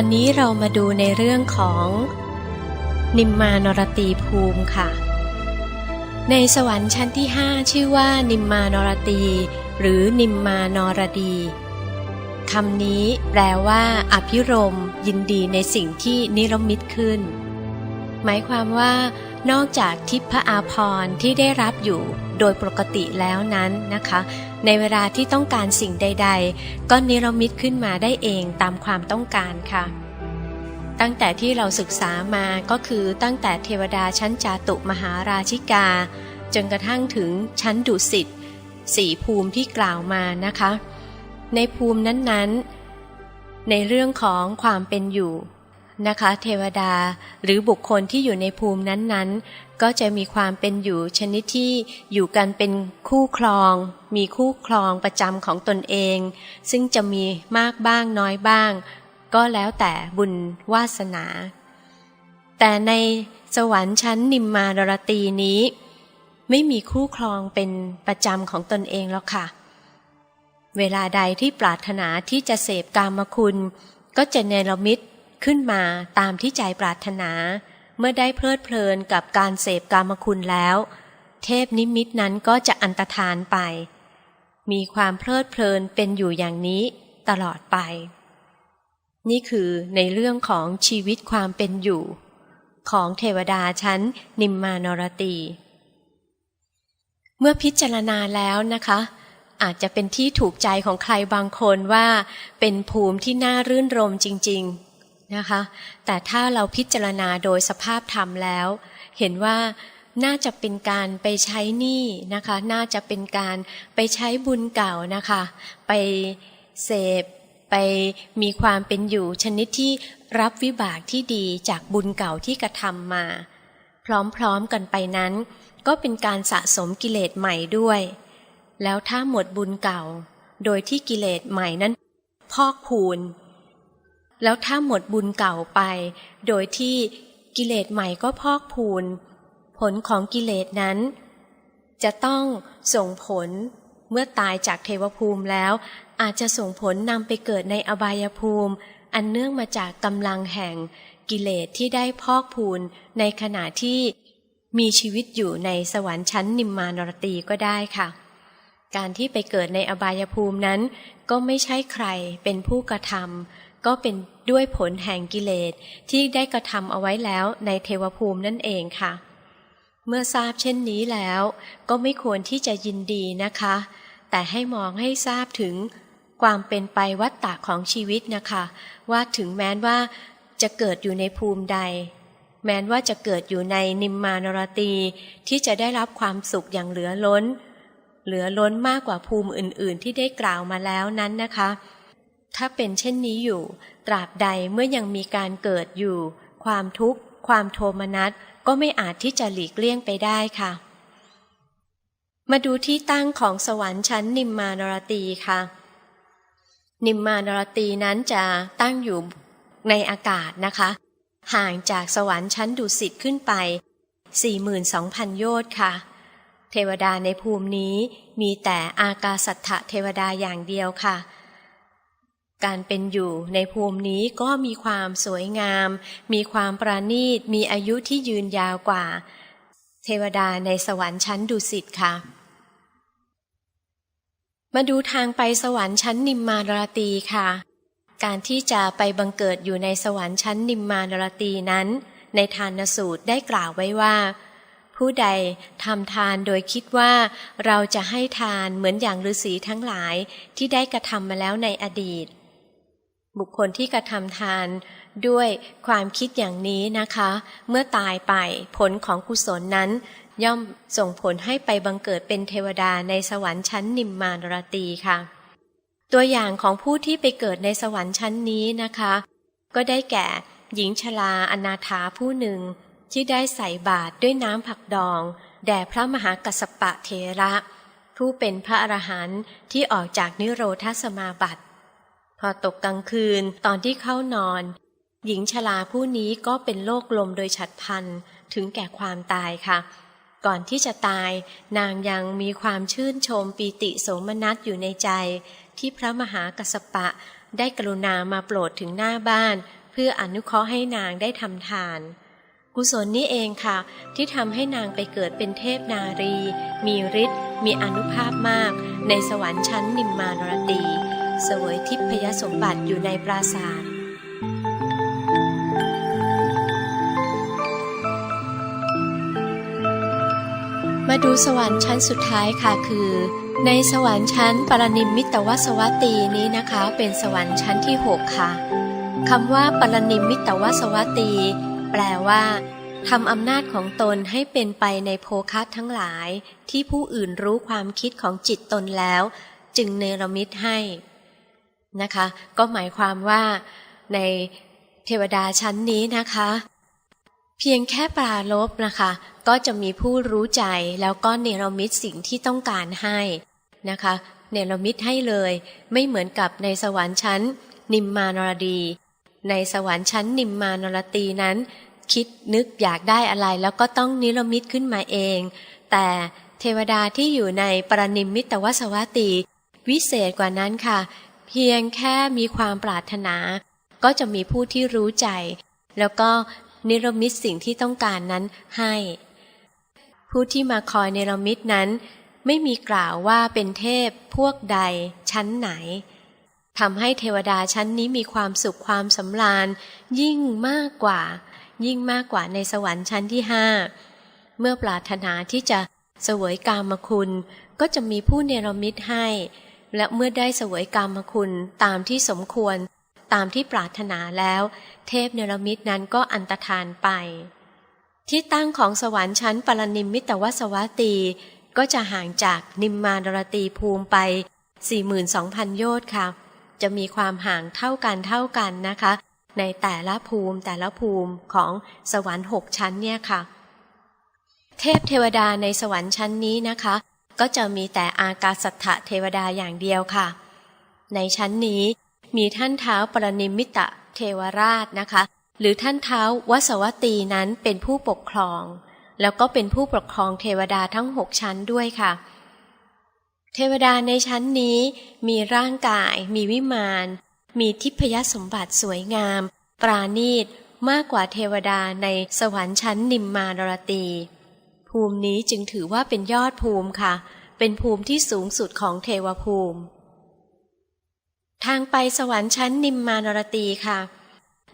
ตอนนี้เรามาดูในเรื่องของ นิมมานรตีภูมิค่ะ ในสวรรค์ชั้นที่ห้าชื่อว่า นิมมานรตี หรือนิมมานรดีคำนี้แปลว่า อภิรมย์ยินดีในสิ่งที่นิรมิตขึ้น หมายความว่า นอกจากทิพอาภรที่ได้รับอยู่โดยปกติแล้วนั้นนะคะ ในเวลาที่ต้องการสิ่งใด ๆ ก็นิรมิตขึ้นมาได้เองตามความต้องการค่ะ ตั้งแต่ที่เราศึกษามาก็คือตั้งแต่เทวดาชั้นจาตุมหาราชิกา จนกระทั่งถึงชั้นดุสิตสี่ภูมิที่กล่าวมานะคะ ในภูมินั้นๆ ในเรื่องของความเป็นอยู่ นะคะ เทวดาหรือบุคคลที่อยู่ในภูมินั้นๆ ก็จะมีความเป็นอยู่ชนิดที่อยู่กันเป็นคู่ครอง มีคู่ครองประจำของตนเอง ซึ่งจะมีมากบ้างน้อยบ้าง ก็แล้วแต่บุญวาสนา แต่ในสวรรค์ชั้นนิมมารรตีนี้ ไม่มีคู่ครองเป็นประจำของตนเองแล้วค่ะ เวลาใดที่ปรารถนาที่จะเสพกามคุณ ก็จะเนรมิต ขึ้นมาตามที่ใจปรารถนา เมื่อได้เพลิดเพลินกับการเสพกามคุณแล้ว เทพนิมิตนั้นก็จะอันตรธานไป มีความเพลิดเพลินเป็นอยู่อย่างนี้ตลอดไป นี่คือในเรื่องของชีวิตความเป็นอยู่ ของเทวดาชั้นนิมมานรตี เมื่อพิจารณาแล้วนะคะอาจจะเป็นที่ถูกใจของใครบางคนว่า เป็นภูมิที่น่ารื่นรมจริง นะคะ แต่ถ้าเราพิจารณาโดยสภาพธรรมแล้ว เห็นว่าน่าจะเป็นการไปใช้หนี้นะคะ น่าจะเป็นการไปใช้บุญเก่านะคะ ไปเสพไปมีความเป็นอยู่ชนิดที่รับวิบากที่ดีจากบุญเก่าที่กระทำมา พร้อมๆกันไปนั้น ก็เป็นการสะสมกิเลสใหม่ด้วย แล้วถ้าหมดบุญเก่า โดยที่กิเลสใหม่นั้น พอกพูน แล้วถ้าหมดบุญเก่าไป โดยที่กิเลสใหม่ก็พอกพูน ผลของกิเลสนั้น จะต้องส่งผลเมื่อตายจากเทวภูมิแล้ว อาจจะส่งผลนำไปเกิดในอบายภูมิ อันเนื่องมาจากกำลังแห่งกิเลสที่ได้พอกพูนในขณะที่มีชีวิตอยู่ในสวรรค์ชั้นนิมมานรตีก็ได้ค่ะ การที่ไปเกิดในอบายภูมินั้น ก็ไม่ใช่ใครเป็นผู้กระทำ ก็เป็นด้วยผลแห่งกิเลสที่ได้กระทำเอาไว้แล้วในเทวภูมินั่นเองค่ะ เมื่อทราบเช่นนี้แล้ว ก็ไม่ควรที่จะยินดีนะคะ แต่ให้มองให้ทราบถึงความเป็นไปวัฏฏะของชีวิตนะคะ ว่าถึงแม้ว่าจะเกิดอยู่ในภูมิใด แม้ว่าจะเกิดอยู่ในนิมมานรตีที่จะได้รับความสุขอย่างเหลือล้น เหลือล้นมากกว่าภูมิอื่น ๆ ที่ได้กล่าวมาแล้วนั้นนะคะ ถ้าเป็นเช่นนี้อยู่ ตราบใดเมื่อยังมีการเกิดอยู่ ความทุกข์ ความโทมนัสก็ไม่อาจที่จะหลีกเลี่ยงไปได้ค่ะ มาดูที่ตั้งของสวรรค์ชั้นนิมมานรตีค่ะ นิมมานรตีนั้นจะตั้งอยู่ในอากาศนะคะ ห่างจากสวรรค์ชั้นดุสิตขึ้นไป 42,000 โยชน์ค่ะ เทวดาในภูมินี้มีแต่อากาสัทธเทวดาอย่างเดียวค่ะ การเป็นอยู่ในภูมินี้ก็มีความสวยงาม มีความประณีต มีอายุที่ยืนยาวกว่า เทวดาในสวรรค์ชั้นดุสิตค่ะ มาดูทางไปสวรรค์ชั้นนิมมานรตีค่ะ การที่จะไปบังเกิดอยู่ในสวรรค์ชั้นนิมมานรตีนั้น ในทานสูตรได้กล่าวไว้ว่า ผู้ใดทำทานโดยคิดว่าเราจะให้ทานเหมือนอย่างฤาษีทั้งหลายที่ได้กระทำมาแล้วในอดีต บุคคลที่กระทำทานด้วยความคิดอย่างนี้นะคะ เมื่อตายไปผลของกุศลนั้น ย่อมส่งผลให้ไปบังเกิดเป็นเทวดาในสวรรค์ชั้นนิมมานรตีค่ะ ตัวอย่างของผู้ที่ไปเกิดในสวรรค์ชั้นนี้นะคะ ก็ได้แก่หญิงชราอนาถาผู้หนึ่ง ที่ได้ใส่บาตรด้วยน้ำผักดอง แด่พระมหากัสสปะเทระ ผู้เป็นพระอรหันต์ที่ออกจากนิโรธสมาบัติ พอตกกลางคืนตอนที่เข้านอน หญิงชราผู้นี้ก็เป็นโรคลมโดยฉับพลันถึงแก่ความตายค่ะ ก่อนที่จะตาย นางยังมีความชื่นชมปีติโสมนัสอยู่ในใจ ที่พระมหากัสปะได้กรุณามาโปรดถึงหน้าบ้าน เพื่ออนุเคราะห์ให้นางได้ทำทาน กุศลนี้เองค่ะ ที่ทำให้นางไปเกิดเป็นเทพนารี มีฤทธิ์มีอนุภาพมาก ในสวรรค์ชั้นนิมมานรตี เสวยทิพยสมบัติอยู่ในปราสาทมาดูสวรรค์ชั้นสุดท้ายค่ะคือ ในสวรรค์ชั้นปรนิมมิตวสวัตตีนี้นะคะ เป็นสวรรค์ชั้นที่ 6 ค่ะคำว่าปรนิมมิตวสวัตตีแปลว่าทำอำนาจของตนให้เป็นไปในโภคัสทั้งหลาย ที่ผู้อื่นรู้ความคิดของจิตตนแล้ว จึงเนรมิตให้ นะคะ ก็หมายความว่าในเทวดาชั้นนี้นะคะ เพียงแค่ปราลบนะคะ ก็จะมีผู้รู้ใจแล้วก็เนรมิตสิ่งที่ต้องการให้นะคะ เนรมิตให้เลย ไม่เหมือนกับในสวรรค์ชั้น นิมมานรดี ในสวรรค์ชั้นนิมมานรตีนั้น คิดนึกอยากได้อะไรแล้วก็ต้องนิรมิตขึ้นมาเอง แต่เทวดาที่อยู่ในปรนิมมิตวสวัตตีวิเศษกว่านั้นค่ะ เพียงแค่มีความปรารถนา ก็จะมีผู้ที่รู้ใจ แล้วก็นิรมิตสิ่งที่ต้องการนั้นให้ ผู้ที่มาคอยเนรมิตนั้น ไม่มีกล่าวว่าเป็นเทพพวกใดชั้นไหนทำให้เทวดาชั้นนี้มีความสุขความสำราญ ยิ่งมากกว่า ยิ่งมากกว่าในสวรรค์ชั้นที่ห้าเมื่อปรารถนาที่จะเสวยกามคุณ ก็จะมีผู้เนรมิตให้ และเมื่อได้เสวยกามคุณตามที่สมควร ตามที่ปรารถนาแล้ว เทพเนรมิตนั้นก็อันตรธานไป ที่ตั้งของสวรรค์ชั้นปรนิมมิตวสวัตตีก็จะห่างจากนิมมานรตีภูมิไป 42,000 โยชน์ค่ะ จะมีความห่างเท่ากันเท่ากันนะคะ ในแต่ละภูมิแต่ละภูมิของสวรรค์หกชั้นเนี่ยค่ะ เทพเทวดาในสวรรค์ชั้นนี้นะคะ ก็จะมีแต่อากาสัทธะเทวดาอย่างเดียวค่ะ ในชั้นนี้มีท่านเท้าปรนิมมิตะเทวราชนะคะ หรือท่านเท้าวสวัตตีนั้นเป็นผู้ปกครอง แล้วก็เป็นผู้ปกครองเทวดาทั้งหกชั้นด้วยค่ะ เทวดาในชั้นนี้มีร่างกาย มีวิมาน มีทิพยสมบัติสวยงาม ปราณีตมากกว่าเทวดาในสวรรค์ชั้นนิมมานรตี ภูมินี้จึงถือว่าเป็นยอดภูมิค่ะ เป็นภูมิที่สูงสุดของเทวภูมิ ทางไปสวรรค์ชั้นนิมมานรตีค่ะ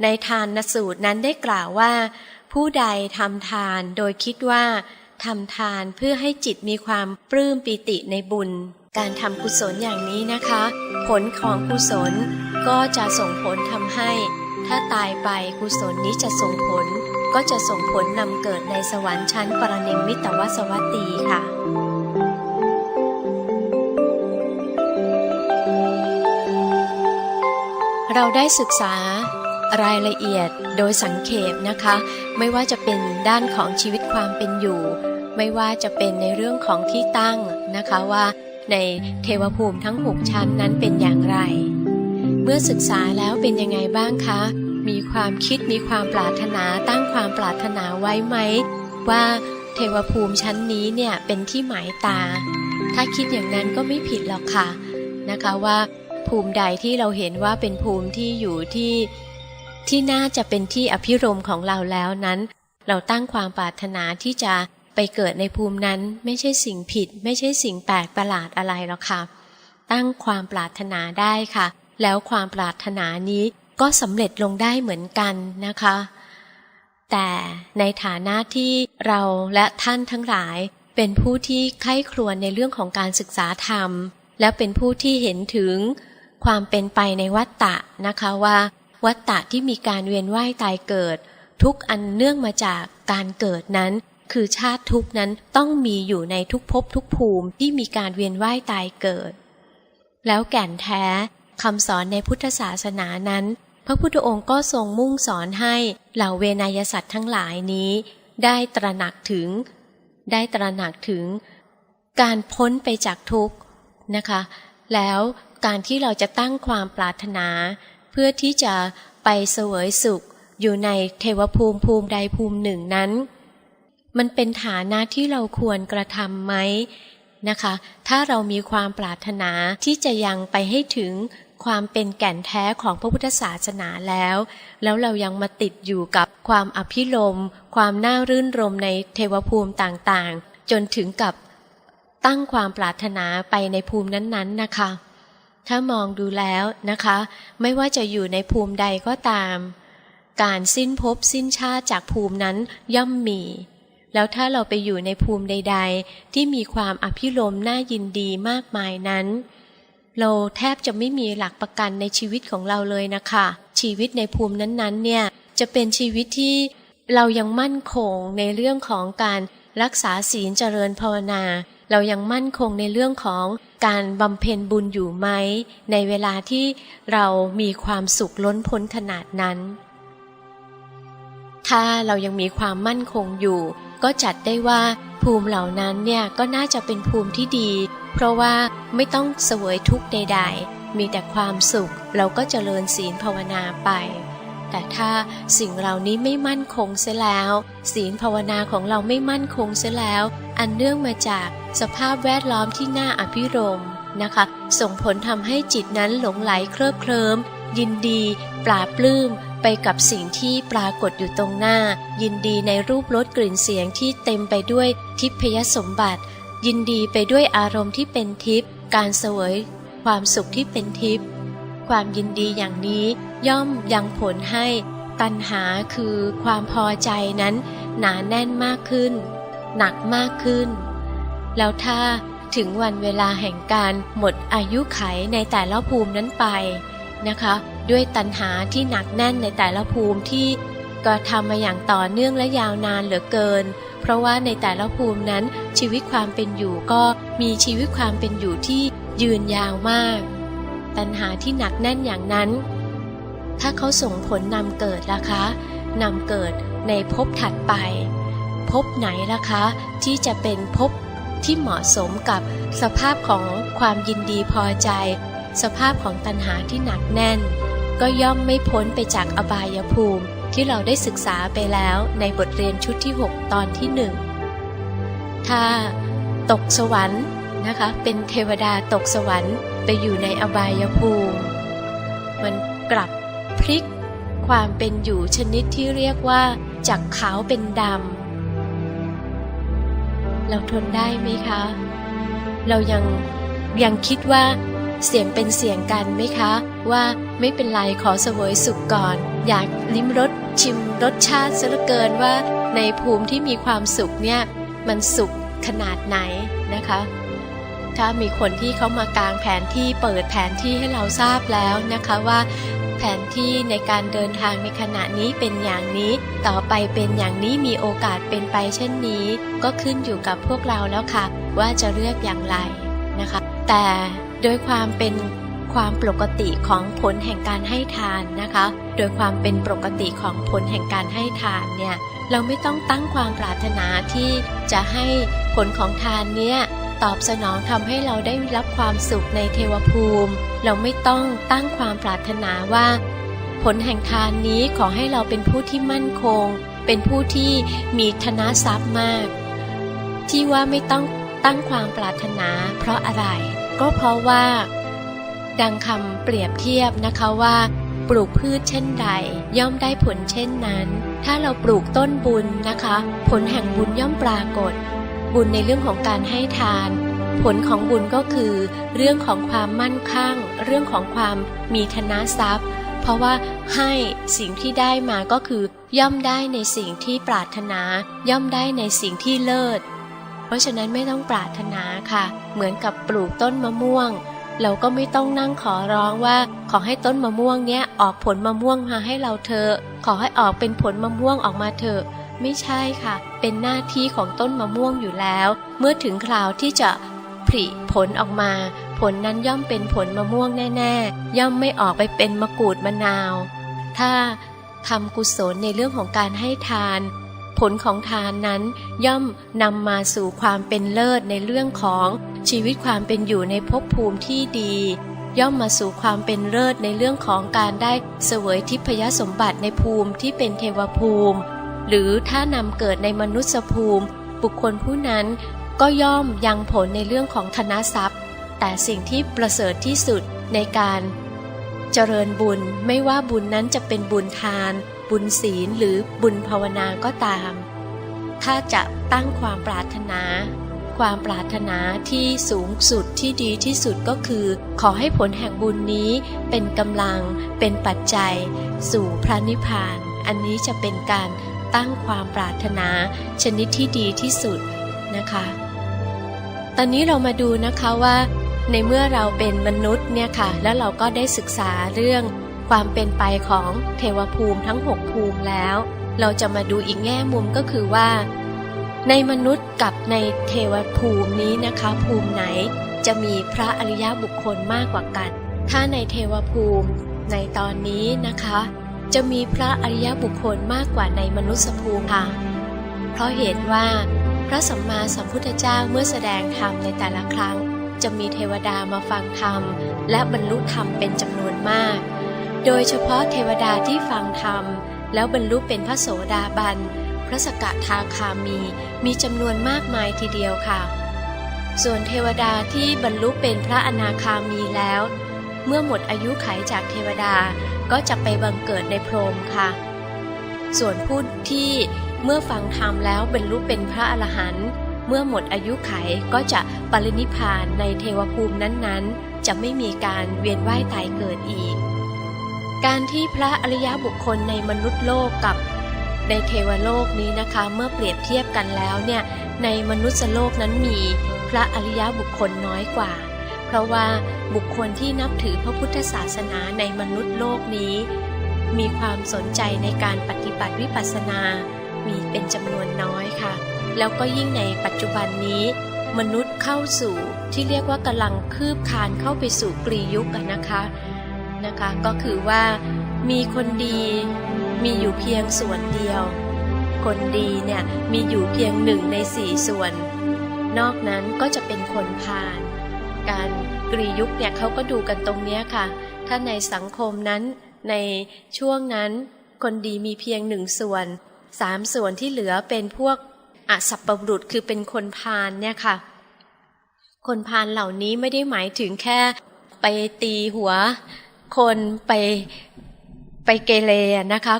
ในทานนสูตรนั้นได้กล่าวว่า ผู้ใดทำทานโดยคิดว่าทำทานเพื่อให้จิตมีความปลื้มปิติในบุญ การทำกุศลอย่างนี้นะคะ ผลของกุศลก็จะส่งผลทำให้ ถ้าตายไปกุศลนี้จะส่งผล ก็จะส่งผลนำเกิดในสวรรค์ชั้นปรนิมมิตวสวัตตีค่ะเราได้ศึกษารายละเอียดโดยสังเขปนะคะ ไม่ว่าจะเป็นด้านของชีวิตความเป็นอยู่ ไม่ว่าจะเป็นในเรื่องของที่ตั้งนะคะว่าในเทวภูมิทั้งหกชั้นนั้นเป็นอย่างไร เมื่อศึกษาแล้วเป็นยังไงบ้างคะ มีความคิดมีความปรารถนาตั้งความปรารถนาไว้ไหม ว่าเทวภูมิชั้นนี้เนี่ยเป็นที่หมายตา ถ้าคิดอย่างนั้นก็ไม่ผิดหรอกค่ะนะคะว่าภูมิใดที่เราเห็นว่าเป็นภูมิที่อยู่ที่ที่น่าจะเป็นที่อภิรมของเราแล้วนั้น เราตั้งความปรารถนาที่จะไปเกิดในภูมินั้นไม่ใช่สิ่งผิด ไม่ใช่สิ่งแปลกประหลาดอะไรหรอกค่ะ ตั้งความปรารถนาได้ค่ะ แล้วความปรารถนานี้ ก็สำเร็จลงได้เหมือนกันนะคะ แต่ในฐานะที่เราและท่านทั้งหลาย เป็นผู้ที่ใคร่ครวญในเรื่องของการศึกษาธรรม และเป็นผู้ที่เห็นถึงความเป็นไปในวัฏฏะนะคะว่า วัฏฏะที่มีการเวียนว่ายตายเกิด ทุกอันเนื่องมาจากการเกิดนั้น คือชาติทุกนั้นต้องมีอยู่ในทุกภพทุกภูมิที่มีการเวียนว่ายตายเกิด แล้วแก่นแท้คำสอนในพุทธศาสนานั้น พระพุทธองค์ก็ทรงมุ่งสอนให้เหล่าเวนยสัตว์ทั้งหลายนี้ ได้ตระหนักถึง ได้ตระหนักถึง การพ้นไปจากทุกข์นะคะ แล้วการที่เราจะตั้งความปรารถนา เพื่อที่จะไปเสวยสุขอยู่ในเทวภูมิภูมิใดภูมิหนึ่งนั้น มันเป็นฐานะที่เราควรกระทำไหมนะคะ ถ้าเรามีความปรารถนาที่จะยังไปให้ถึง ความเป็นแก่นแท้ของพระพุทธศาสนาแล้ว แล้วเรายังมาติดอยู่กับความอภิรมความน่ารื่นรมในเทวภูมิต่างๆ จนถึงกับตั้งความปรารถนาไปในภูมินั้นๆนะคะ ถ้ามองดูแล้วนะคะ ไม่ว่าจะอยู่ในภูมิใดก็ตาม การสิ้นภพสิ้นชาติจากภูมินั้นย่อมมีแล้วถ้าเราไปอยู่ในภูมิใด ๆ ที่มีความอภิรมน่ายินดีมากมายนั้น เราแทบจะไม่มีหลักประกันในชีวิตของเราเลยนะคะ ชีวิตในภูมินั้นๆ เนี่ยจะเป็นชีวิตที่เรายังมั่นคงในเรื่องของการรักษาศีลเจริญภาวนา เรายังมั่นคงในเรื่องของการบำเพ็ญบุญอยู่ไหม ในเวลาที่เรามีความสุขล้นพ้นขนาดนั้น ถ้าเรายังมีความมั่นคงอยู่ ก็จัดได้ว่าภูมิเหล่านั้นเนี่ยก็น่าจะเป็นภูมิที่ดี เพราะว่าไม่ต้องเสวยทุกข์ใด ๆ มีแต่ความสุขเราก็เจริญศีลภาวนาไป แต่ถ้าสิ่งเหล่านี้ไม่มั่นคงเสียแล้ว ศีลภาวนาของเราไม่มั่นคงเสียแล้ว อันเนื่องมาจากสภาพแวดล้อมที่น่าอภิรมนะคะ ส่งผลทำให้จิตนั้นหลงไหลเคลิบเคลิ้มยินดี ปราบปลื้มไปกับสิ่งที่ปรากฏอยู่ตรงหน้า ยินดีในรูปรสกลิ่นเสียงที่เต็มไปด้วยทิพยสมบัติ ยินดีไปด้วยอารมณ์ที่เป็นทิพย์การเสวย ความสุขที่เป็นทิพย์ความยินดีอย่างนี้ย่อมยังผลให้ตัณหาคือความพอใจนั้นหนาแน่นมากขึ้น หนักมากขึ้น แล้วถ้าถึงวันเวลาแห่งการหมดอายุไขในแต่ละภูมินั้นไปนะคะ ด้วยตัณหาที่หนักแน่นในแต่ละภูมิที่กระทำมาอย่างต่อเนื่องและยาวนานเหลือเกิน เพราะว่าในแต่ละภูมินั้นชีวิตความเป็นอยู่ก็มีชีวิตความเป็นอยู่ที่ยืนยาวมาก ตัณหาที่หนักแน่นอย่างนั้น ถ้าเขาส่งผลนำเกิดล่ะคะนำเกิดในภพถัดไปภพไหนล่ะคะ ที่จะเป็นภพที่เหมาะสมกับสภาพของความยินดีพอใจ สภาพของตัณหาที่หนักแน่น ก็ย่อมไม่พ้นไปจากอบายภูมิ ที่เราได้ศึกษาไปแล้วในบทเรียนชุดที่ 6 ตอนที่หนึ่งถ้าตกสวรรค์นะคะ เป็นเทวดาตกสวรรค์ไปอยู่ในอบายภูมิ มันกลับพลิกความเป็นอยู่ชนิดที่เรียกว่าจากขาวเป็นดำ เราทนได้ไหมคะ เรายังยังคิดว่าเสียงเป็นเสียงกันไหมคะ ว่าไม่เป็นไรขอเสวยสุขก่อน อยากลิ้มรส ชิมรสชาติซะเหลือเกินว่าในภูมิที่มีความสุขเนี่ยมันสุขขนาดไหนนะคะ ถ้ามีคนที่เขามากางแผนที่เปิดแผนที่ให้เราทราบแล้วนะคะว่า แผนที่ในการเดินทางในขณะนี้เป็นอย่างนี้ ต่อไปเป็นอย่างนี้มีโอกาสเป็นไปเช่นนี้ ก็ขึ้นอยู่กับพวกเราแล้วค่ะ ว่าจะเลือกอย่างไรนะคะ แต่โดยความเป็น ความปกติของผลแห่งการให้ทานนะคะ โดยความเป็นปกติของผลแห่งการให้ทานเนี่ยเราไม่ต้องตั้งความปรารถนาที่จะให้ผลของทานเนี่ยตอบสนองทำให้เราได้รับความสุขในเทวภูมิ เราไม่ต้องตั้งความปรารถนาว่า ผลแห่งทานนี้ขอให้เราเป็นผู้ที่มั่นคง เป็นผู้ที่มีธนทรัพย์มาก ที่ว่าไม่ต้องตั้งความปรารถนา เพราะอะไร ก็เพราะว่า ดังคำเปรียบเทียบนะคะว่า ปลูกพืชเช่นใด ย่อมได้ผลเช่นนั้น ถ้าเราปลูกต้นบุญนะคะ ผลแห่งบุญย่อมปรากฏ บุญในเรื่องของการให้ทาน ผลของบุญก็คือ เรื่องของความมั่นคงเรื่องของความมีธนทรัพย์ เพราะว่าให้สิ่งที่ได้มาก็คือย่อมได้ในสิ่งที่ปรารถนา ย่อมได้ในสิ่งที่เลิศ เพราะฉะนั้นไม่ต้องปรารถนาค่ะ เหมือนกับปลูกต้นมะม่วง เราก็ไม่ต้องนั่งขอร้องว่า ขอให้ต้นมะม่วงเนี้ยออกผลมะม่วงมาให้เราเถอะขอให้ออกเป็นผลมะม่วงออกมาเถอะไม่ใช่ค่ะ เป็นหน้าที่ของต้นมะม่วงอยู่แล้ว เมื่อถึงคราวที่จะผลิผลออกมา ผลนั้นย่อมเป็นผลมะม่วงแน่ๆ ย่อมไม่ออกไปเป็นมะกรูดมะนาว ถ้าทำกุศลในเรื่องของการให้ทาน ผลของทานนั้นย่อมนำมาสู่ความเป็นเลิศในเรื่องของชีวิตความเป็นอยู่ในภพภูมิที่ดี ย่อมมาสู่ความเป็นเลิศในเรื่องของการได้เสวยทิพยสมบัติในภูมิที่เป็นเทวภูมิ หรือถ้านำเกิดในมนุษยภูมิ บุคคลผู้นั้นก็ย่อมยังผลในเรื่องของธนทรัพย์ แต่สิ่งที่ประเสริฐที่สุดในการ เจริญบุญไม่ว่าบุญนั้นจะเป็นบุญทาน บุญศีลหรือบุญภาวนาก็ตาม ถ้าจะตั้งความปรารถนา ความปรารถนาที่สูงสุดที่ดีที่สุดก็คือ ขอให้ผลแห่งบุญนี้เป็นกำลังเป็นปัจจัย สู่พระนิพพาน อันนี้จะเป็นการตั้งความปรารถนาชนิดที่ดีที่สุดนะคะ ตอนนี้เรามาดูนะคะว่า ในเมื่อเราเป็นมนุษย์เนี่ยค่ะ แล้วเราก็ได้ศึกษาเรื่อง ความเป็นไปของเทวภูมิทั้ง6ภูมิแล้ว เราจะมาดูอีกแง่มุมก็คือว่า ในมนุษย์กับในเทวภูมินี้นะคะ ภูมิไหนจะมีพระอริยบุคคลมากกว่ากัน ถ้าในเทวภูมิในตอนนี้นะคะ จะมีพระอริยบุคคลมากกว่าในมนุษยภูมิค่ะ เพราะเหตุว่าพระสัมมาสัมพุทธเจ้าเมื่อแสดงธรรมในแต่ละครั้ง จะมีเทวดามาฟังธรรม และบรรลุธรรมเป็นจำนวนมาก โดยเฉพาะเทวดาที่ฟังธรรม แล้วบรรลุเป็นพระโสดาบัน พระสกทาคามีมีจำนวนมากมายทีเดียวค่ะ ส่วนเทวดาที่บรรลุเป็นพระอนาคามีแล้ว เมื่อหมดอายุไขจากเทวดาก็จะไปบังเกิดในพรหมค่ะ ส่วนผู้ที่เมื่อฟังธรรมแล้วบรรลุเป็นพระอรหันต์เมื่อหมดอายุไขก็จะปรินิพพานในเทวภูมินั้นๆ จะไม่มีการเวียนว่ายตายเกิดอีก การที่พระอริยบุคคลในมนุษย์โลกกับในเทวโลกนี้นะคะ เมื่อเปรียบเทียบกันแล้วเนี่ยในมนุษย์โลกนั้นมีพระอริยบุคคลน้อยกว่า เพราะว่าบุคคลที่นับถือพระพุทธศาสนาในมนุษย์โลกนี้ มีความสนใจในการปฏิบัติวิปัสสนา มีเป็นจำนวนน้อยค่ะ แล้วก็ยิ่งในปัจจุบันนี้ มนุษย์เข้าสู่ที่เรียกว่ากำลังคืบคานเข้าไปสู่กรียุคกันนะคะ นะคะก็คือว่ามีคนดีมีอยู่เพียงส่วนเดียว คนดีเนี่ยมีอยู่เพียงหนึ่งในสี่ส่วน นอกนั้นก็จะเป็นคนพาลการกรียุคเนี่ยเขาก็ดูกันตรงเนี้ยค่ะ ถ้าในสังคมนั้นในช่วงนั้นคนดีมีเพียงหนึ่งส่วนสามส่วนที่เหลือเป็นพวกอสัพปรุษคือเป็นคนพาลเนี่ยค่ะ คนพาลเหล่านี้ไม่ได้หมายถึงแค่ไปตีหัว คนไปไปเกเรนะคะ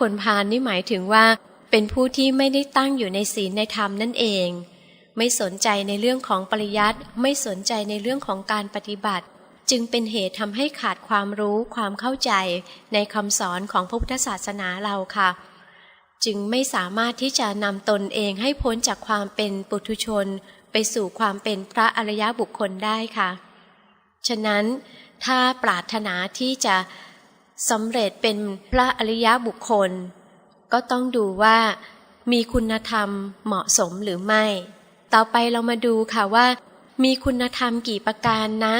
คนพาลนี่หมายถึงว่า เป็นผู้ที่ไม่ได้ตั้งอยู่ในศีลในธรรมนั่นเอง ไม่สนใจในเรื่องของปริยัติไม่สนใจในเรื่องของการปฏิบัติ จึงเป็นเหตุทำให้ขาดความรู้ความเข้าใจในคำสอนของพระพุทธศาสนาเราค่ะ จึงไม่สามารถที่จะนำตนเองให้พ้นจากความเป็นปุถุชน ไปสู่ความเป็นพระอริยบุคคลได้ค่ะ ฉะนั้นถ้าปรารถนาที่จะสำเร็จเป็นพระอริยบุคคล ก็ต้องดูว่ามีคุณธรรมเหมาะสมหรือไม่ ต่อไปเรามาดูค่ะว่า มีคุณธรรมกี่ประการนะ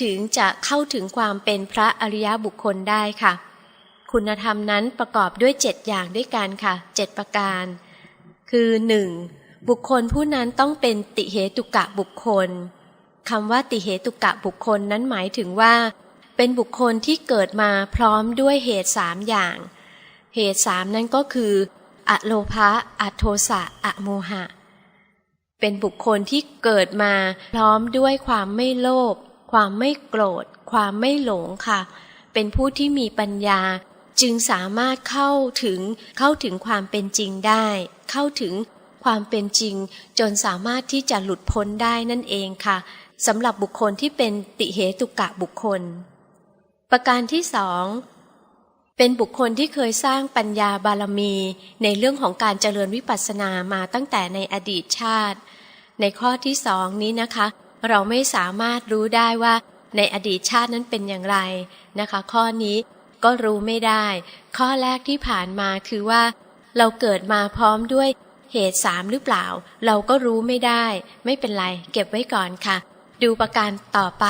ถึงจะเข้าถึงความเป็นพระอริยบุคคลได้ค่ะ คุณธรรมนั้นประกอบด้วยเจ็ดอย่างด้วยกันค่ะเจ็ดประการ คือหนึ่งบุคคลผู้นั้นต้องเป็นติเหตุกะบุคคล คำว่าติเหตุกะบุคคลนั้นหมายถึงว่า เป็นบุคคลที่เกิดมาพร้อมด้วยเหตุสามอย่าง เหตุสามนั้นก็คืออะโลภะอะโทสะอะโมหะ เป็นบุคคลที่เกิดมาพร้อมด้วยความไม่โลภความไม่โกรธ ความไม่หลงค่ะ เป็นผู้ที่มีปัญญาจึงสามารถเข้าถึงเข้าถึงความเป็นจริงได้ เข้าถึงความเป็นจริง จนสามารถที่จะหลุดพ้นได้นั่นเองค่ะ สำหรับบุคคลที่เป็นติเหตุกะบุคคล ประการที่สองเป็นบุคคลที่เคยสร้างปัญญาบารมี ในเรื่องของการเจริญวิปัสสนามาตั้งแต่ในอดีตชาติ ในข้อที่สองนี้นะคะ เราไม่สามารถรู้ได้ว่าในอดีตชาตินั้นเป็นอย่างไรนะคะ ข้อนี้ก็รู้ไม่ได้ ข้อแรกที่ผ่านมาคือว่า เราเกิดมาพร้อมด้วยเหตุสามหรือเปล่า เราก็รู้ไม่ได้ ไม่เป็นไร เก็บไว้ก่อนค่ะ ดูประการต่อไป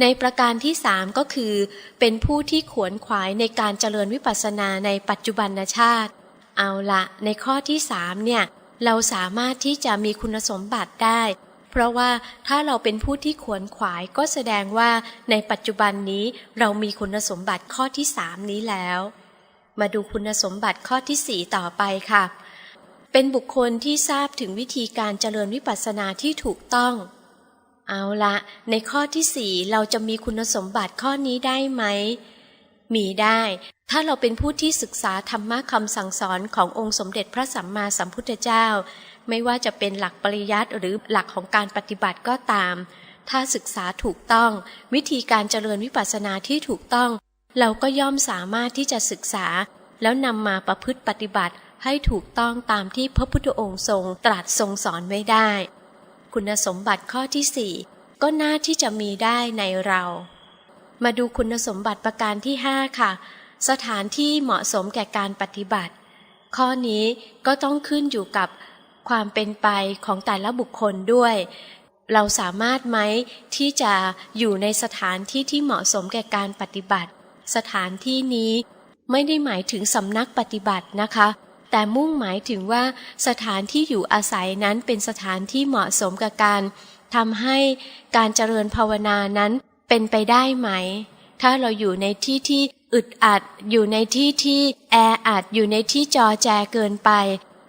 ในประการที่สามก็คือ เป็นผู้ที่ขวนขวายในการเจริญวิปัสสนาในปัจจุบันชาติ เอาละในข้อที่สามเนี่ยเราสามารถที่จะมีคุณสมบัติได้ เพราะว่าถ้าเราเป็นผู้ที่ขวนขวายก็แสดงว่าในปัจจุบันนี้เรามีคุณสมบัติข้อที่สามนี้แล้ว มาดูคุณสมบัติข้อที่สี่ต่อไปค่ะ เป็นบุคคลที่ทราบถึงวิธีการเจริญวิปัสสนาที่ถูกต้อง เอาละในข้อที่สี่เราจะมีคุณสมบัติข้อนี้ได้ไหม มีได้ ถ้าเราเป็นผู้ที่ศึกษาธรรมะคำสั่งสอนขององค์สมเด็จพระสัมมาสัมพุทธเจ้า ไม่ว่าจะเป็นหลักปริยัติหรือหลักของการปฏิบัติก็ตาม ถ้าศึกษาถูกต้อง วิธีการเจริญวิปัสสนาที่ถูกต้อง เราก็ย่อมสามารถที่จะศึกษา แล้วนำมาประพฤติปฏิบัติให้ถูกต้องตามที่พระพุทธองค์ทรงตรัสทรงสอนไว้ได้ คุณสมบัติข้อที่สี่ก็น่าที่จะมีได้ในเรา มาดูคุณสมบัติประการที่ห้าค่ะ สถานที่เหมาะสมแก่การปฏิบัติ ข้อนี้ก็ต้องขึ้นอยู่กับความเป็นไปของแต่ละบุคคลด้วย เราสามารถไหมที่จะอยู่ในสถานที่ที่เหมาะสมแก่การปฏิบัติ สถานที่นี้ไม่ได้หมายถึงสำนักปฏิบัตินะคะ แต่มุ่งหมายถึงว่าสถานที่อยู่อาศัยนั้นเป็นสถานที่เหมาะสมกับการทำให้การเจริญภาวนานั้นเป็นไปได้ไหม ถ้าเราอยู่ในที่ที่อึดอัด อยู่ในที่ที่แออัด อยู่ในที่จอแจเกินไป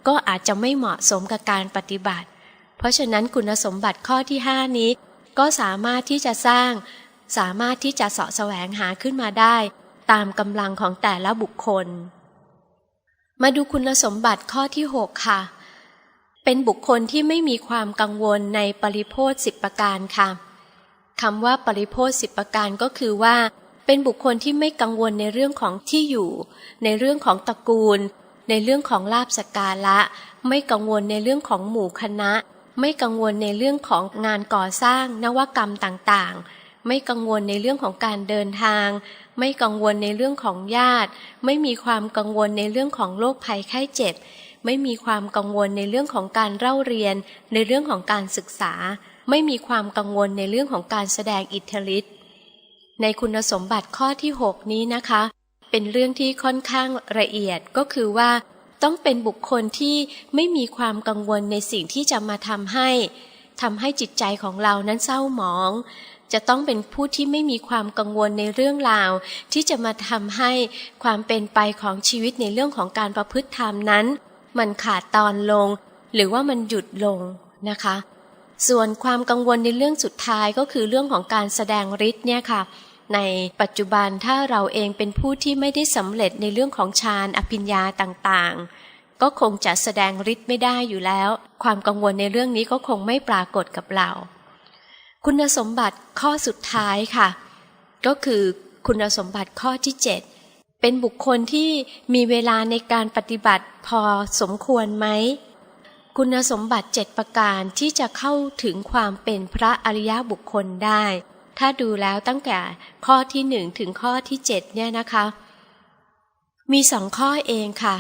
ก็อาจจะไม่เหมาะสมกับการปฏิบัติ เพราะฉะนั้นคุณสมบัติข้อที่ 5 นี้ ก็สามารถที่จะสร้าง สามารถที่จะเสาะแสวงหาขึ้นมาได้ ตามกำลังของแต่ละบุคคล มาดูคุณสมบัติข้อที่ 6 ค่ะ เป็นบุคคลที่ไม่มีความกังวลในปริโพธสิบประการค่ะคำว่าปริโพธสิบประการก็คือว่า เป็นบุคคลที่ไม่กังวลในเรื่องของที่อยู่ ในเรื่องของตระกูล ในเรื่องของลาบสกการละไม่กังวลในเรื่องของหมู่คณะ ไม่กังวลในเรื่องของงานก่อสร้างนวกรรมต่างๆ ไม่กังวลในเรื่องของการเดินทาง ไม่กังวลในเรื่องของญาติ ไม่มีความกังวลในเรื่องของโรคภัยไข้เจ็บ ไม่มีความกังวลในเรื่องของการเล่าเรียน ในเรื่องของการศึกษา ไม่มีความกังวลในเรื่องของการแสดงอิทธิฤทธิ์ในคุณสมบัติข้อที่ 6 นี้นะคะ เป็นเรื่องที่ค่อนข้างละเอียดก็คือว่า ต้องเป็นบุคคลที่ไม่มีความกังวลในสิ่งที่จะมาทำให้ทำให้จิตใจของเรานั้นเศร้าหมอง จะต้องเป็นผู้ที่ไม่มีความกังวลในเรื่องราว ที่จะมาทำให้ความเป็นไปของชีวิตในเรื่องของการประพฤติธรรมนั้น มันขาดตอนลง หรือว่ามันหยุดลงนะคะ ส่วนความกังวลในเรื่องสุดท้ายก็คือเรื่องของการแสดงฤทธิ์เนี่ยค่ะในปัจจุบันถ้าเราเองเป็นผู้ที่ไม่ได้สำเร็จในเรื่องของฌานอภิญญาต่างๆ ก็คงจะแสดงฤทธิ์ไม่ได้อยู่แล้ว ความกังวลในเรื่องนี้ก็คงไม่ปรากฏกับเรา คุณสมบัติข้อสุดท้ายค่ะ ก็คือคุณสมบัติข้อที่ 7 เป็นบุคคลที่มีเวลาในการปฏิบัติพอสมควรไหม คุณสมบัติ 7 ประการที่จะเข้าถึงความเป็นพระอริยบุคคลได้ ถ้าดูแล้วตั้งแต่ข้อที่หนึ่งถึงข้อที่ 7 เนี่ยนะคะ มีสองข้อเองค่ะ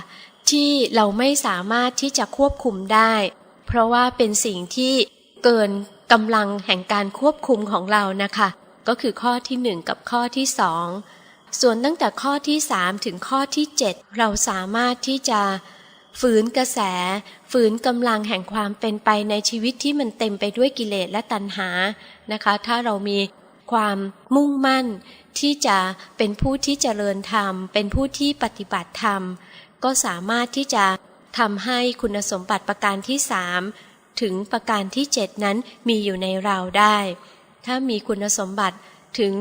ที่เราไม่สามารถที่จะควบคุมได้ เพราะว่าเป็นสิ่งที่เกิน กำลังแห่งการควบคุมของเรานะคะ ก็คือข้อที่หนึ่งกับข้อที่สองส่วนตั้งแต่ข้อที่สามถึงข้อที่เจ็ดเราสามารถที่จะฝืนกระแส ฝืนกำลังแห่งความเป็นไปในชีวิตที่มันเต็มไปด้วยกิเลสและตัณหานะคะ ถ้าเรามีความมุ่งมั่นที่จะเป็นผู้ที่เจริญธรรม เป็นผู้ที่ปฏิบัติธรรม ก็สามารถที่จะทำให้คุณสมบัติประการที่สาม ถึงประการที่เจ็ดนั้นมีอยู่ในเราได้ ถ้ามีคุณสมบัติถึง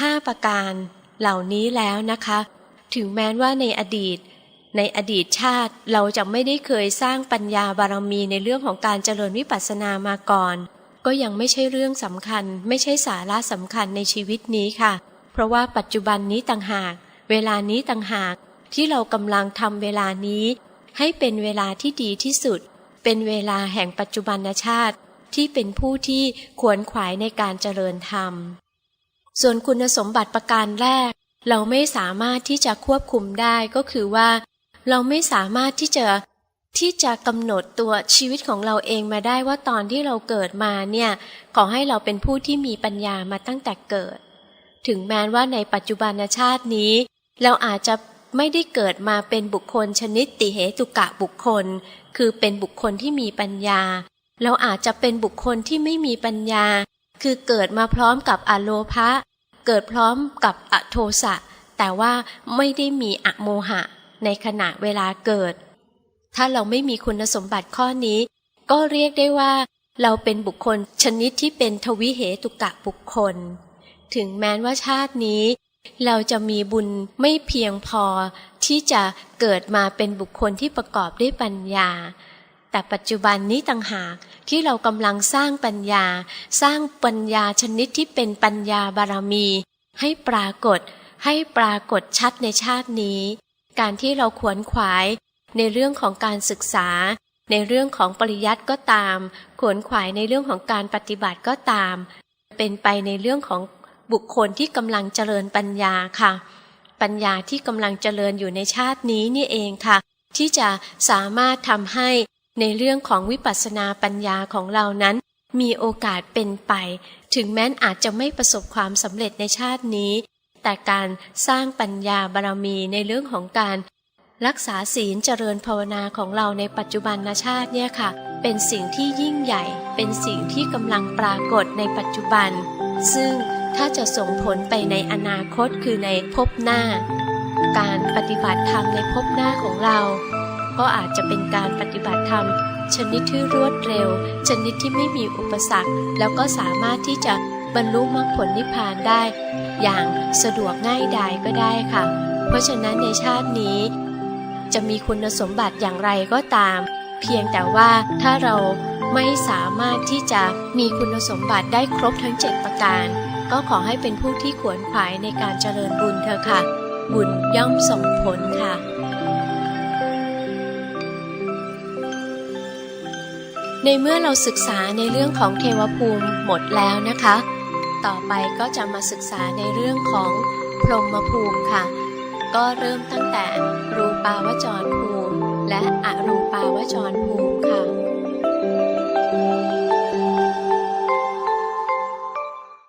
ห้าประการเหล่านี้แล้วนะคะ ถึงแม้ว่าในอดีต ในอดีตชาติเราจะไม่ได้เคยสร้างปัญญาบารมีในเรื่องของการเจริญวิปัสสนามาก่อน ก็ยังไม่ใช่เรื่องสำคัญ ไม่ใช่สาระสำคัญในชีวิตนี้ค่ะ เพราะว่าปัจจุบันนี้ต่างหาก เวลานี้ต่างหากที่เรากำลังทำเวลานี้ ให้เป็นเวลาที่ดีที่สุด เป็นเวลาแห่งปัจจุบันชาติที่เป็นผู้ที่ขวนขวายในการเจริญธรรม ส่วนคุณสมบัติประการแรก เราไม่สามารถที่จะควบคุมได้ก็คือว่า เราไม่สามารถที่จะที่จะกำหนดตัวชีวิตของเราเองมาได้ว่าตอนที่เราเกิดมาเนี่ยขอให้เราเป็นผู้ที่มีปัญญามาตั้งแต่เกิด ถึงแม้ว่าในปัจจุบันชาตินี้ เราอาจจะ ไม่ได้เกิดมาเป็นบุคคลชนิดติเหตุกะบุคคล คือเป็นบุคคลที่มีปัญญา เราอาจจะเป็นบุคคลที่ไม่มีปัญญา คือเกิดมาพร้อมกับอโลภะเกิดพร้อมกับอโทสะ แต่ว่าไม่ได้มีอโมหะ ในขณะเวลาเกิด ถ้าเราไม่มีคุณสมบัติข้อนี้ ก็เรียกได้ว่า เราเป็นบุคคลชนิดที่เป็นทวิเหตุกะบุคคล ถึงแม้ว่าชาตินี้ เราจะมีบุญไม่เพียงพอที่จะเกิดมาเป็นบุคคลที่ประกอบด้วยปัญญา แต่ปัจจุบันนี้ต่างหากที่เรากำลังสร้างปัญญา สร้างปัญญาชนิดที่เป็นปัญญาบารมี ให้ปรากฏ ให้ปรากฏชัดในชาตินี้ การที่เราขวนขวายในเรื่องของการศึกษา ในเรื่องของปริยัติก็ตาม ขวนขวายในเรื่องของการปฏิบัติก็ตาม เป็นไปในเรื่องของ บุคคลที่กำลังเจริญปัญญาค่ะ ปัญญาที่กำลังเจริญอยู่ในชาตินี้นี่เองค่ะ ที่จะสามารถทำให้ในเรื่องของวิปัสสนาปัญญาของเรานั้น มีโอกาสเป็นไป ถึงแม้นอาจจะไม่ประสบความสำเร็จในชาตินี้ แต่การสร้างปัญญาบารมีในเรื่องของการ รักษาศีลเจริญภาวนาของเราในปัจจุบันชาติเนี่ยค่ะ เป็นสิ่งที่ยิ่งใหญ่ เป็นสิ่งที่กำลังปรากฏในปัจจุบัน ซึ่ง ถ้าจะส่งผลไปในอนาคตคือในภพหน้า การปฏิบัติธรรมในภพหน้าของเรา ก็อาจจะเป็นการปฏิบัติธรรม ชนิดที่รวดเร็ว ชนิดที่ไม่มีอุปสรรค แล้วก็สามารถที่จะบรรลุมรรคผลนิพพานได้ อย่างสะดวกง่ายดายก็ได้ค่ะ เพราะฉะนั้นในชาตินี้ จะมีคุณสมบัติอย่างไรก็ตาม เพียงแต่ว่าถ้าเราไม่สามารถที่จะมีคุณสมบัติได้ครบทั้ง 7 ประการ ก็ขอให้เป็นผู้ที่ขวนขวายในการเจริญบุญเถอค่ะ บุญย่อมส่งผลค่ะในเมื่อเราศึกษาในเรื่องของเทวภูมิหมดแล้วนะคะ ต่อไปก็จะมาศึกษาในเรื่องของพรหมภูมิค่ะ ก็เริ่มตั้งแต่รูปาวจรภูมิ และอรูปาวจรภูมิค่ะ